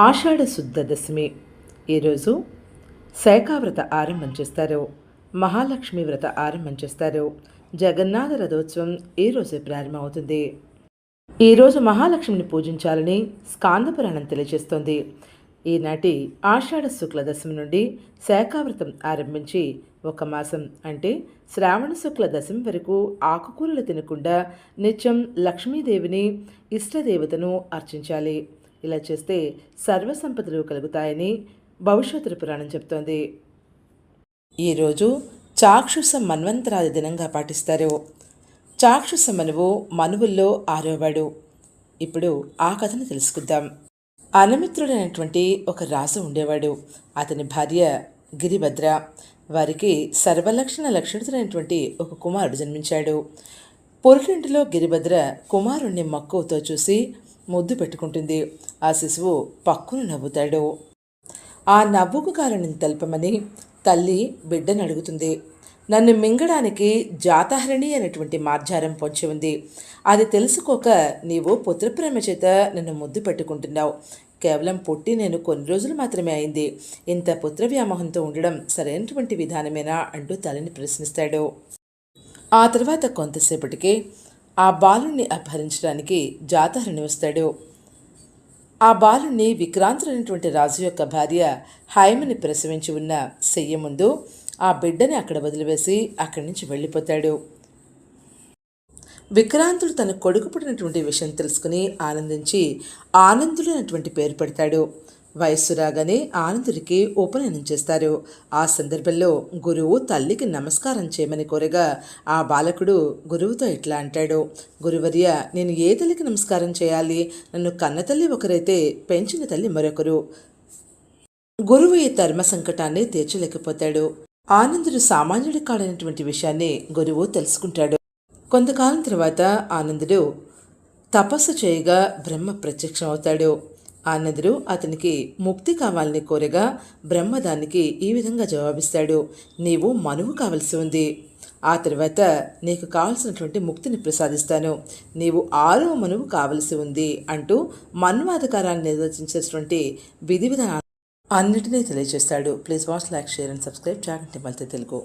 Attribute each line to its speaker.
Speaker 1: ఆషాఢ శుద్ధ దశమి ఈరోజు శేఖావ్రత ఆరంభం చేస్తారు. మహాలక్ష్మి వ్రత ఆరంభం చేస్తారు. జగన్నాథ రథోత్సవం ఈరోజే ప్రారంభమవుతుంది. ఈరోజు మహాలక్ష్మిని పూజించాలని స్కాందపురాణం తెలియజేస్తోంది. ఈనాటి ఆషాఢ శుక్ల దశమి నుండి శాఖావ్రతం ఆరంభించి ఒక మాసం అంటే శ్రావణ శుక్ల దశమి వరకు ఆకుకూరలు తినకుండా నిత్యం లక్ష్మీదేవిని ఇష్టదేవతను అర్చించాలి. ఇలా చేస్తే సర్వసంపదలు కలుగుతాయని భవిష్యత్తు పురాణం చెప్తోంది. ఈరోజు చాక్షుష మన్వంతరాది దినంగా పాటిస్తారు. చాక్షుష మనువు మనువుల్లో ఆరోవాడు. ఇప్పుడు ఆ కథను తెలుసుకుందాం. అనమిత్రుడైనటువంటి ఒక రాజు ఉండేవాడు. అతని భార్య గిరిభద్ర. వారికి సర్వలక్షణ లక్షణుడైనటువంటి ఒక కుమారుడు జన్మించాడు. పొరుటింటిలో గిరిభద్ర కుమారుణ్ణి మక్కువతో చూసి ముద్దు పెట్టుకుంటుంది. ఆ శిశువు పక్కును నవ్వుతాడు. ఆ నవ్వుకు కారణం తెలపమని తల్లి బిడ్డను అడుగుతుంది. నన్ను మింగడానికి జాతహరణి అనేటువంటి మార్జారం పొంచి ఉంది. అది తెలుసుకోక నీవు పుత్రప్రేమ చేత నన్ను ముద్దు పెట్టుకుంటున్నావు. కేవలం పుట్టి నేను కొన్ని రోజులు మాత్రమే అయింది. ఇంత పుత్ర వ్యామోహంతో ఉండడం సరైనటువంటి విధానమేనా అంటూ తల్లిని ప్రశ్నిస్తాడు. ఆ తర్వాత కొంతసేపటికి ఆ బాలుణ్ణి అపహరించడానికి జాతహరణి వస్తాడు ఆ బాలుణ్ణి విక్రాంతులైనటువంటి రాజు యొక్క భార్య హైమని ప్రసవించి ఉన్న శయ్య ముందు ఆ బిడ్డని అక్కడ వదిలివేసి అక్కడి నుంచి వెళ్ళిపోతాడు. విక్రాంతుడు తన కొడుకు పుట్టినటువంటి విషయం తెలుసుకుని ఆనందించి ఆనందుడైనటువంటి పేరు పెడతాడు. వయస్సు రాగానే ఆనందుడికి ఉపనయనం చేస్తారు. ఆ సందర్భంలో గురువు తల్లికి నమస్కారం చేయమని కోరగా ఆ బాలకుడు గురువుతో ఇట్లా అంటాడు? గురువర్య నేను ఏ తల్లికి నమస్కారం చేయాలి? నన్ను కన్నతల్లి ఒకరైతే పెంచిన తల్లి మరొకరు. గురువు ఈ ధర్మ సంకటాన్ని తీర్చలేకపోతాడు. ఆనందుడు సామాన్యుడి కాడైనటువంటి విషయాన్ని గురువు తెలుసుకుంటాడు. కొంతకాలం తర్వాత ఆనందుడు తపస్సు చేయగా బ్రహ్మ ప్రత్యక్షమవుతాడు. ఆనందుడు అతనికి ముక్తి కావాలని కోరగా బ్రహ్మ దానికి ఈ విధంగా జవాబిస్తాడు. నీవు మనువు కావలసి ఉంది. ఆ తర్వాత నీకు కావలసినటువంటి ముక్తిని ప్రసాదిస్తాను. నీవు ఆరో మనువు కావలసి ఉంది అంటూ మన్వాధికారాన్ని నిర్వచించేటువంటి విధి విధానాలు అన్నిటినీ తెలియజేస్తాడు. Please watch like share and subscribe Chaganti మల్తే Telugu